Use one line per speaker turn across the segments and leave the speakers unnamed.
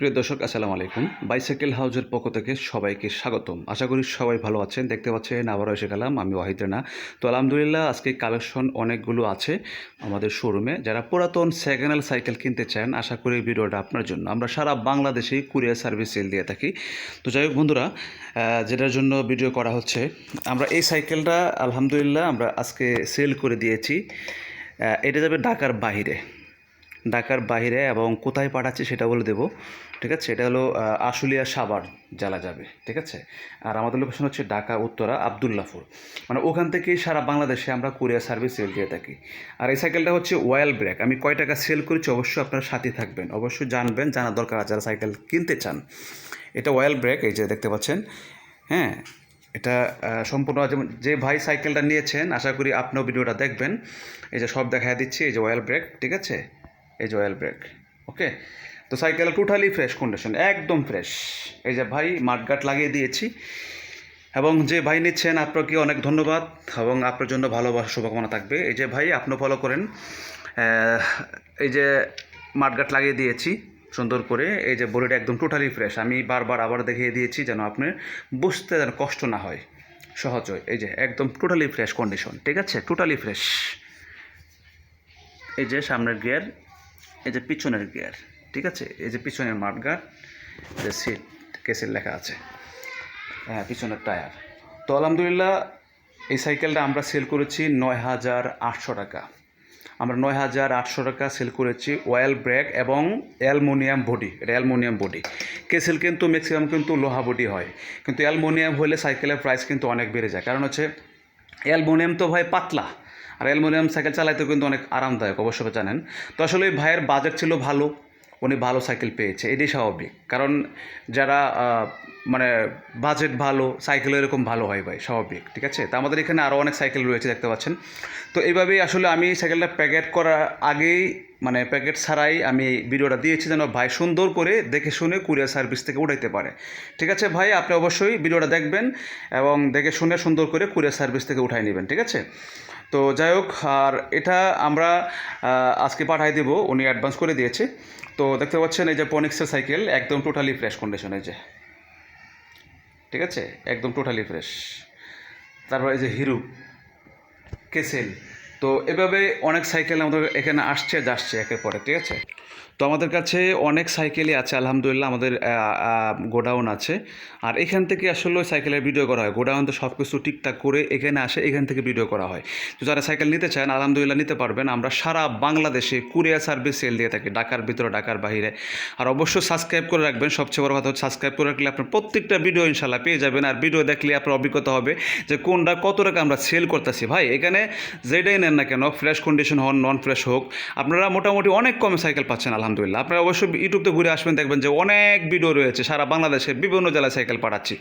প্রিয় দর্শক, আসসালামু আলাইকুম। বাইসাইকেল হাউজের পক্ষ থেকে সবাইকে স্বাগতম। আশা করি সবাই ভালো আছেন। দেখতে পাচ্ছেন, আবারও এসে গেলাম, আমি ওয়াহিদ রানা। তো আলহামদুলিল্লাহ, আজকে কালেকশন অনেকগুলো আছে আমাদের শোরুমে যারা পুরাতন সেকেন্ড হ্যান্ড সাইকেল কিনতে চান, আশা করি ভিডিওটা আপনার জন্য। আমরা সারা বাংলাদেশেই কুরিয়ার সার্ভিস সেল দিয়ে থাকি। তো যাই হোক, বন্ধুরা যেটার জন্য ভিডিও করা হচ্ছে, আমরা এই সাইকেলটা আলহামদুলিল্লাহ, আমরা আজকে সেল করে দিয়েছি। এটা যাবে ঢাকার বাইরে। ঢাকার বাইরে এবং কোথায় পাঠাচ্ছে সেটা বলে দেবো, ঠিক আছে? এটা হলো আশুলিয়া সাভার জেলা যাবে, ঠিক আছে? আর আমাদের লোকেশন হচ্ছে ঢাকা, উত্তরা, আবদুল্লাপুর। মানে ওখান থেকেই সারা বাংলাদেশে আমরা কুরিয়ার সার্ভিস সেল দিয়ে থাকি। আর এই সাইকেলটা হচ্ছে ওয়েল ব্রেক আমি কয় টাকা সেল করেছি অবশ্যই আপনারা সাথে থাকবেন। অবশ্যই জানবেন জানা দরকার যারা সাইকেল কিনতে চান, এটা ওয়েল ব্রেক এই যে দেখতে পাচ্ছেন হ্যাঁ? এটা সম্পূর্ণ যেমন, যে ভাই সাইকেলটা নিয়েছেন, আশা করি আপনিও ভিডিওটা দেখবেন। এই যে সব দেখা দিচ্ছি, এই যে অয়েল ব্রেক ঠিক আছে? এই যে অয়েল ব্রেক ওকে তো সাইকেল টোটালি ফ্রেশ কন্ডিশন একদম ফ্রেশ এই যে ভাই মাঠগাট লাগিয়ে দিয়েছি। এবং যে ভাই নিচ্ছেন, আপনাকে অনেক ধন্যবাদ। এবং আপনার জন্য ভালোবাসা শুভকামনা থাকবে। এই যে ভাই, আপনি ফলো করেন। এই যে মাঠগাট লাগিয়ে দিয়েছি, সুন্দর করে। এই যে বডিটা একদম টোটালি ফ্রেশ আমি বারবার আবার দেখিয়ে দিয়েছি যেন আপনি বুঝতে যেন কষ্ট না হয়। সহজ হয়। এই যে একদম টোটালি ফ্রেশ কন্ডিশন ঠিক আছে? টোটালি ফ্রেশ এই যে সামনের গিয়ার এই যে পিছনের গিয়ার, ঠিক আছে? এই যে পিছনের মাঠগাট যে সিট কেসের লেখা আছে। হ্যাঁ পিছনের টায়ার তো আলহামদুলিল্লাহ, এই সাইকেলটা আমরা সেল করেছি নয় হাজার আটশো টাকা। আমরা নয় হাজার আটশো টাকা সেল করেছি অয়েল ব্রেক এবং অ্যালমোনিয়াম বডি। এটা অ্যালমোনিয়াম বডি। কেসেল কিন্তু ম্যাক্সিমাম কিন্তু লোহা বডি হয়। কিন্তু অ্যালমোনিয়াম হলে সাইকেলের প্রাইস কিন্তু অনেক বেড়ে যায়। কারণ হচ্ছে, অ্যালমোনিয়াম তো ভাই পাতলা। আর অ্যালমোনিয়াম সাইকেল চালাইতে কিন্তু অনেক আরামদায়ক অবশ্যই জানেন। তো আসলে এই ভাইয়ের বাজেট ছিল ভালো, উনি ভালো সাইকেল পেয়েছে, এটাই স্বাভাবিক। কারণ যারা মানে বাজেট ভালো সাইকেল এরকম ভালো হয় ভাই, স্বাভাবিক, ঠিক আছে? তো আমাদের এখানে আরও অনেক সাইকেল রয়েছে, দেখতে পাচ্ছেন। তো এইভাবেই আসলে আমি সাইকেলটা প্যাকেট করার আগেই মানে প্যাকেট ছাড়াই আমি ভিডিওটা দিয়েছি, যেন ভাই সুন্দর করে দেখে শুনে কুরিয়ার সার্ভিস থেকে উঠাইতে পারে। ঠিক আছে ভাই? আপনি অবশ্যই ভিডিওটা দেখবেন এবং দেখে শুনে সুন্দর করে কুরিয়ার সার্ভিস থেকে উঠাই নেবেন, ঠিক আছে? তো যাই হোক, আর এটা আমরা আজকে পাঠাই দেবো। উনি অ্যাডভান্স করে দিয়েছে। তো দেখতে পাচ্ছেন এই যে পনিক্সের সাইকেল একদম টোটালি ফ্রেশ কন্ডিশনের যে। ঠিক আছে? একদম টোটালি ফ্রেশ তারপর এই যে হিরু, কেসেল। তো এভাবে অনেক সাইকেল আমাদের এখানে আসছে, যাচ্ছে একের পরে ঠিক আছে? তো আমাদের কাছে অনেক সাইকেলই আছে, আলহামদুলিল্লাহ আমাদের গোডাউন আছে। আর এখান থেকে আসলে ওই সাইকেলের ভিডিও করা হয়। গোডাউন তো সব কিছু ঠিকঠাক করে এখানে আসে, এখান থেকে ভিডিও করা হয়। তো যারা সাইকেল নিতে চান, আলহামদুলিল্লাহ নিতে পারবেন। আমরা সারা বাংলাদেশে কুরিয়ার সার্ভিস সেল দিয়ে থাকি, ঢাকার ভিতরে, ঢাকার বাইরে আর অবশ্যই সাবস্ক্রাইব করে রাখবেন। সবচেয়ে বড় কথা হচ্ছে সাবস্ক্রাইব করে রাখলে আপনার প্রত্যেকটা ভিডিও ইনশাল্লাহ পেয়ে যাবেন। আর ভিডিও দেখলে আপনার অভিজ্ঞতা হবে যে কোনটা কত টাকা আমরা সেল করতেছি। ভাই, এখানে যেটাই নেন না কেন ফ্রেশ কন্ডিশন হন নন ফ্রেশ হোক, আপনারা মোটামুটি অনেক কমে সাইকেল পাচ্ছেন আলহামদুলিল্লাহ আপনারা অবশ্যই ইউটিউবতে ঘুরে আসবেন, দেখবেন যে অনেক ভিডিও রয়েছে। সারা বাংলাদেশে বিভিন্ন জেলায় সাইকেল পাঠাচ্ছি।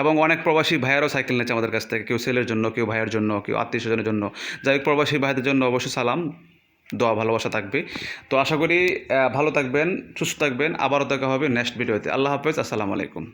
এবং অনেক প্রবাসী ভাইয়েরও সাইকেল নিচ্ছে আমাদের কাছ থেকে। কেউ ছেলের জন্য, কেউ ভাইয়ের জন্য, কেউ আত্মীয় স্বজনের জন্য। যাই হোক, প্রবাসী ভাইদের জন্য অবশ্যই সালাম, দোয়া, ভালোবাসা থাকবে। তো আশা করি ভালো থাকবেন, সুস্থ থাকবেন। আবারও দেখা হবে নেক্সট ভিডিওতে আল্লাহ হাফেজ, আসসালামু আলাইকুম।